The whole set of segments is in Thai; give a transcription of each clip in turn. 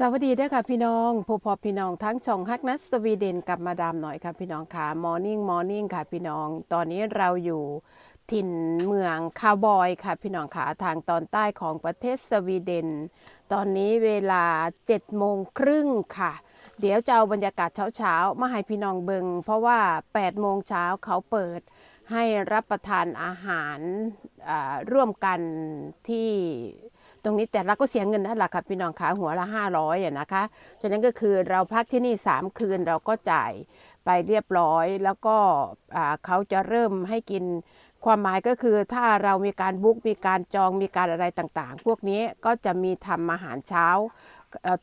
สวัสดีด้วยค่ะพี่น้องผู้พอพี่น้องทั้งช่องฮักนัสสวีเดนกับมาดามหน่อยค่ะพี่น้องค่ะมอร์นิ่งมอร์นิ่งค่ะพี่น้อง ตอนนี้เราอยู่ถิ่นเมืองคาวบอยค่ะพี่น้องค่ะทางตอนใต้ของประเทศสวีเดน ตอนนี้เวลา7โมงครึ่งค่ะ เดี๋ยวจะเอาบรรยากาศเช้าๆ มาให้พี่น้องเบิงเพราะว่า8โมงเช้าเขาเปิดให้รับประทานอาหารร่วมกันที่ ตรงนี้แต่เราก็เสียเงินนั่นแหละค่ะพี่น้องขาหัวละ 500อะนะคะ ฉะนั้นก็คือเราพักที่นี่ 3 คืนเราก็จ่ายไปเรียบร้อย แล้วก็เขาจะเริ่มให้กินความหมายก็คือถ้าเรามีการบุ๊กมีการจองมีการอะไรต่างๆ พวกนี้ก็จะมีทำอาหารเช้า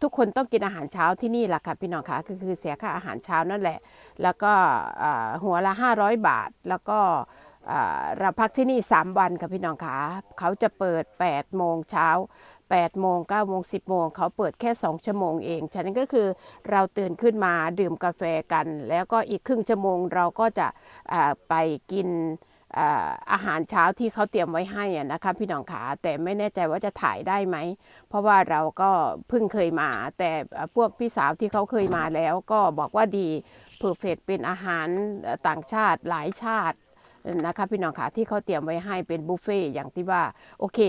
ทุกคนต้องกินอาหารเช้าที่นี่แหละค่ะพี่น้องคะก็คือเสียค่าอาหารเช้านั่นแหละ แล้วก็หัวละ 500 บาทแล้วก็ เราพักที่นี่ 3 วันค่ะพี่น้องคะเขาจะเปิด 8 โมงเช้า 8 โมง 9 โมง 10 โมง เขาเปิดแค่ 2 ชั่วโมงเอง ฉะนั้นก็คือเราตื่นขึ้นมาดื่มกาแฟกัน แล้วก็อีกครึ่งชั่วโมงเราก็จะไปกินอาหารเช้าที่เขาเตรียมไว้ให้นะคะพี่น้องขาแต่ไม่แน่ใจว่าจะถ่ายได้ไหม เพราะว่าเราก็เพิ่งเคยมา แต่พวกพี่สาวที่เขาเคยมาแล้วก็บอกว่าดีเพอร์เฟกเป็นอาหารต่างชาติหลายชาติ นะคะพี่น้องค่ะที่เขาเตรียมไว้ให้เป็นบุฟเฟ่ต์อย่างที่ว่าโอเค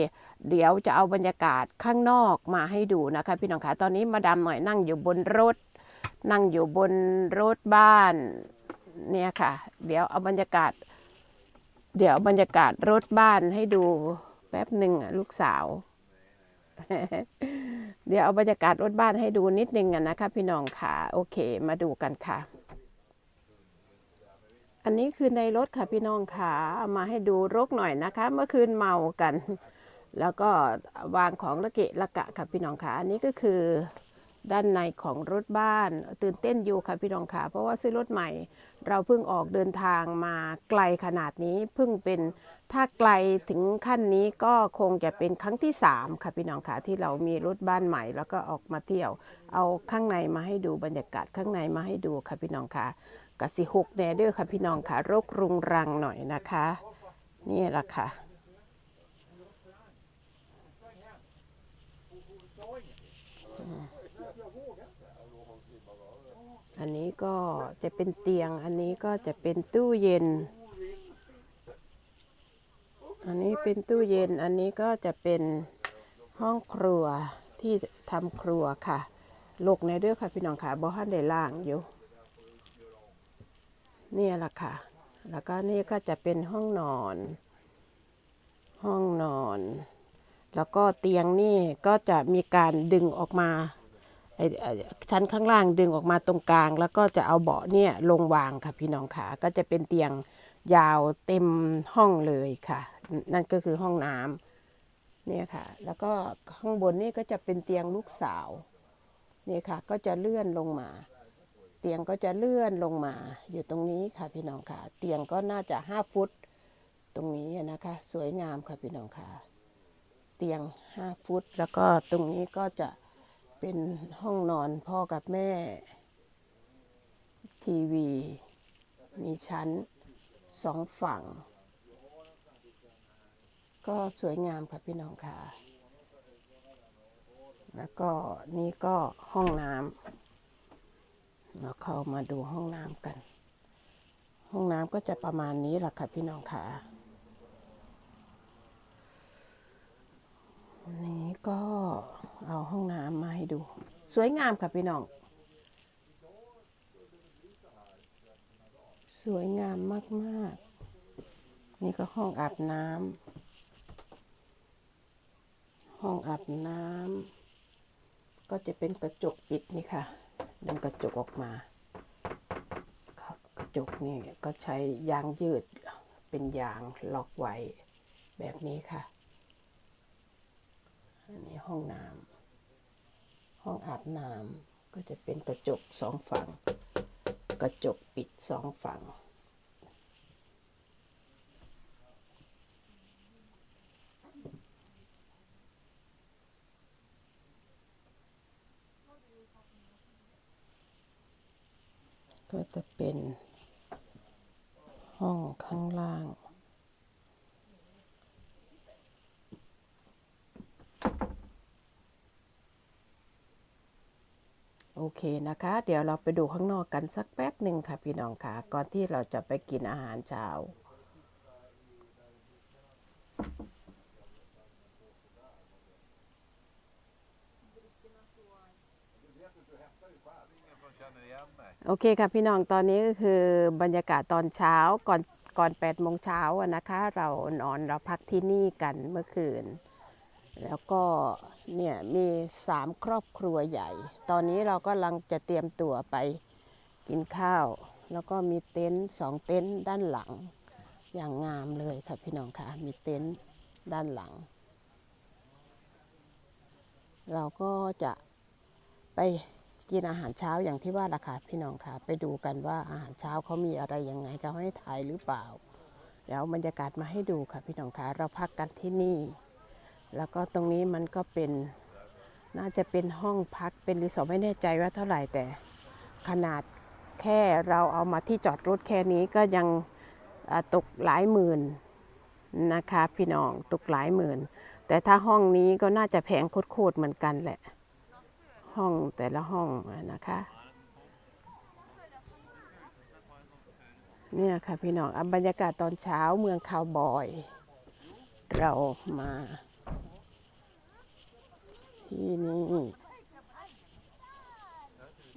เดี๋ยวจะเอาบรรยากาศข้างนอกมาให้ดูนะคะพี่น้องค่ะตอนนี้มาดามหน่อยนั่งอยู่บนรถ นั่งอยู่บนรถบ้านเนี่ยค่ะ เดี๋ยวเอาบรรยากาศ เดี๋ยวบรรยากาศรถบ้านให้ดูแป๊บหนึ่งอะลูกสาว เดี๋ยวเอาบรรยากาศรถบ้านให้ดูนิดนึงอะนะคะพี่น้องค่ะ โอเค มาดูกันค่ะ อันนี้คือในรถค่ะพี่น้องค่ะเอามาให้ดูรกหน่อยนะคะ เมื่อคืนเมากัน แล้วก็วางของละเกะละกะค่ะพี่น้องค่ะอันนี้ก็คือด้านในของรถบ้าน ตื่นเต้นอยู่ค่ะพี่น้องค่ะเพราะว่าซื้อรถใหม่ เราเพิ่งออกเดินทางมาไกลขนาดนี้เพิ่งเป็นถ้าไกลถึงขั้นนี้ก็คงจะเป็นครั้งที่สามค่ะพี่น้องค่ะที่เรามีรถบ้านใหม่ แล้วก็ออกมาเที่ยว เอาข้างในมาให้ดูบรรยากาศข้างในมาให้ดูค่ะพี่น้องค่ะ กสิหกแนเด้อค่ะพี่น้องค่ะโรครุงรังหน่อยนะคะ นี่แหละค่ะอันนี้ก็จะเป็นเตียง อันนี้ก็จะเป็นตู้เย็น อันนี้เป็นตู้เย็น อันนี้ก็จะเป็นห้องครัวที่ทำครัวค่ะ ลกในเด้อค่ะพี่น้องค่ะบ่ฮันได้ล่างอยู่ นี่แหละค่ะ แล้วก็นี่ก็จะเป็นห้องนอน ห้องนอน แล้วก็เตียงนี่ก็จะมีการดึงออกมาชั้นข้างล่างดึงออกมาตรงกลาง แล้วก็จะเอาเบาะเนี่ยลงวางค่ะพี่น้องค่ะ ก็จะเป็นเตียงยาวเต็มห้องเลยค่ะ นั่นก็คือห้องน้ำเนี่ยค่ะ แล้วก็ข้างบนนี่ก็จะเป็นเตียงลูกสาวเนี่ยค่ะ ก็จะเลื่อนลงมา ตียงก็จะเลื่อนลงมาอยู่ตรงนี้ค่ะพี่น้องค่ะ เตียงก็น่าจะห้าฟุต ตรงนี้นะคะ สวยงามค่ะพี่น้องค่ะ เตียงห้าฟุต แล้วก็ตรงนี้ก็จะเป็นห้องนอนพ่อกับแม่ ทีวี มีชั้นสองฝั่ง ก็สวยงามค่ะพี่น้องค่ะ แล้วก็นี่ก็ห้องน้ำ เราเข้ามาดูห้องน้ำกัน ห้องน้ำก็จะประมาณนี้แหละค่ะพี่น้องค่ะนนี้ก็เอาห้องน้ำมาให้ดู สวยงามค่ะพี่น้อง สวยงามมาก ๆ นี่ก็ห้องอาบน้ำห้องอาบน้ำก็จะเป็นกระจกปิดนี่ค่ะ ดึงกระจกออกมาครับกระจกนี่ก็ใช้ยางยืดเป็นยางล็อกไว้แบบนี้ค่ะ อันนี้ห้องน้ำห้องอาบน้ำก็จะเป็นกระจกสองฝั่ง กระจกปิดสองฝั่ง ก็จะเป็นห้องข้างล่าง โอเคนะคะ เดี๋ยวเราไปดูข้างนอกกันสักแป๊บหนึ่งค่ะพี่น้องค่ะ ก่อนที่เราจะไปกินอาหารเช้า โอเคค่ะพี่น้องตอนนี้ก็คือบรรยากาศตอนเช้าก่อนก่อน8โมงเช้านะคะ เรานอนเราพักที่นี่กันเมื่อคืน แล้วก็เนี่ยมีสามครอบครัวใหญ่ ตอนนี้เราก็กำลังจะเตรียมตัวไปกินข้าว แล้วก็มีเต็นท์สองเต็นท์ด้านหลัง อย่างงามเลยค่ะพี่น้องค่ะมีเต็นท์ด้านหลัง เราก็จะ ไปกินอาหารเช้าอย่างที่ว่าราคาพี่น้องค่ะ ไปดูกันว่าอาหารเช้าเขามีอะไรยังไงเขาให้ถ่ายหรือเปล่าเดี๋ยวบรรยากาศมาให้ดูค่ะพี่น้องค่ะ เราพักกันที่นี่ แล้วก็ตรงนี้มันก็เป็นน่าจะเป็นห้องพักเป็นรีสอร์ทไม่แน่ใจว่าเท่าไหร่แต่ขนาดแค่เราเอามาที่จอดรถแค่นี้ก็ยังตกหลายหมื่นนะคะ พี่น้องตกหลายหมื่น แต่ถ้าห้องนี้ก็น่าจะแพงโคตรๆเหมือนกันแหละ ห้องแต่ละห้องนะคะ เนี่ยค่ะพี่น้องอบรรยากาศตอนเช้าเมืองคาวบอย เรามาที่นี่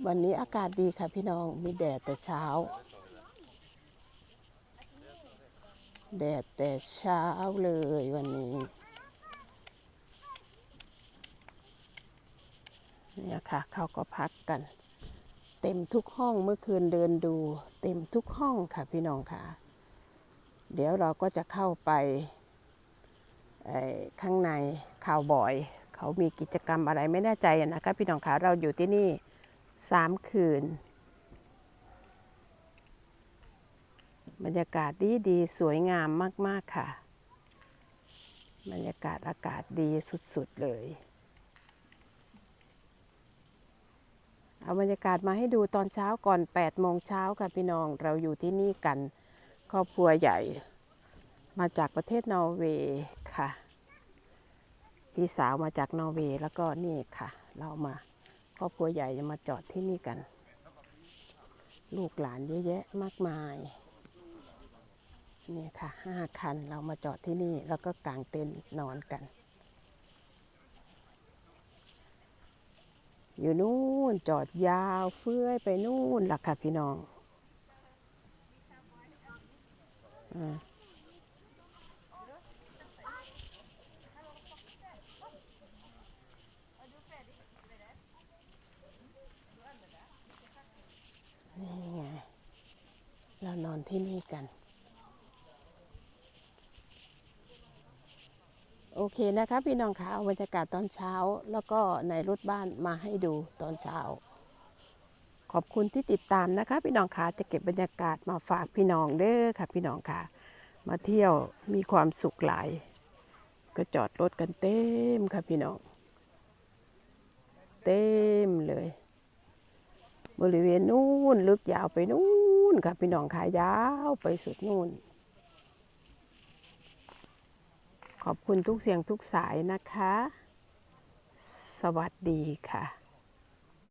วันนี้อากาศดีค่ะพี่น้องมีแดดแต่เช้า แดดแต่เช้าเลยวันนี้ เนี่ยค่ะเขาก็พักกัน เต็มทุกห้องเมื่อคืนเดินดู เต็มทุกห้องค่ะพี่น้องค่ะ เดี๋ยวเราก็จะเข้าไปข้างในข่าวบ่อย เขามีกิจกรรมอะไรไม่แน่ใจนะคะพี่น้องค่ะเราอยู่ที่นี่สามคืน บรรยากาศดีดีสวยงามมาก ๆ ค่ะ บรรยากาศอากาศดีสุด ๆ เลย เอาบรรยากาศมาให้ดูตอนเช้าก่อน8โมงเช้าค่ะพี่น้องเราอยู่ที่นี่กัน ครอบครัวใหญ่ มาจากประเทศนอร์เวย์ค่ะ พี่สาวมาจากนอร์เวย์แล้วก็นี่ค่ะ เรามาครอบครัวใหญ่จะมาจอดที่นี่กัน ลูกหลานเยอะแยะมากมายนี่ค่ะห้าคันเรามาจอดที่นี่แล้วก็กางเต็นท์นอนกัน อยู่นู่นจอดยาวเฟื้อยไปนู่นหล่ะค่ะพี่น้องอนี่ไง เรานอนที่นี่กัน โอ เคนะคะพี่น้องคะเอาบรรยากาศตอนเช้า แล้วก็ในรถบ้านมาให้ดูตอนเช้า ขอบคุณที่ติดตามนะคะ พี่น้องคะจะเก็บบรรยากาศมาฝากพี่น้องเด้อค่ะ พี่น้องคะมาเที่ยวมีความสุขหลาย ก็จอดรถกันเต็มค่ะพี่น้อง เต็มเลย บริเวณนู่นลึกยาวไปนู่นค่ะพี่น้องขายาวไปสุดนู่น ขอบคุณทุกเสียงทุกสายนะคะ สวัสดีค่ะ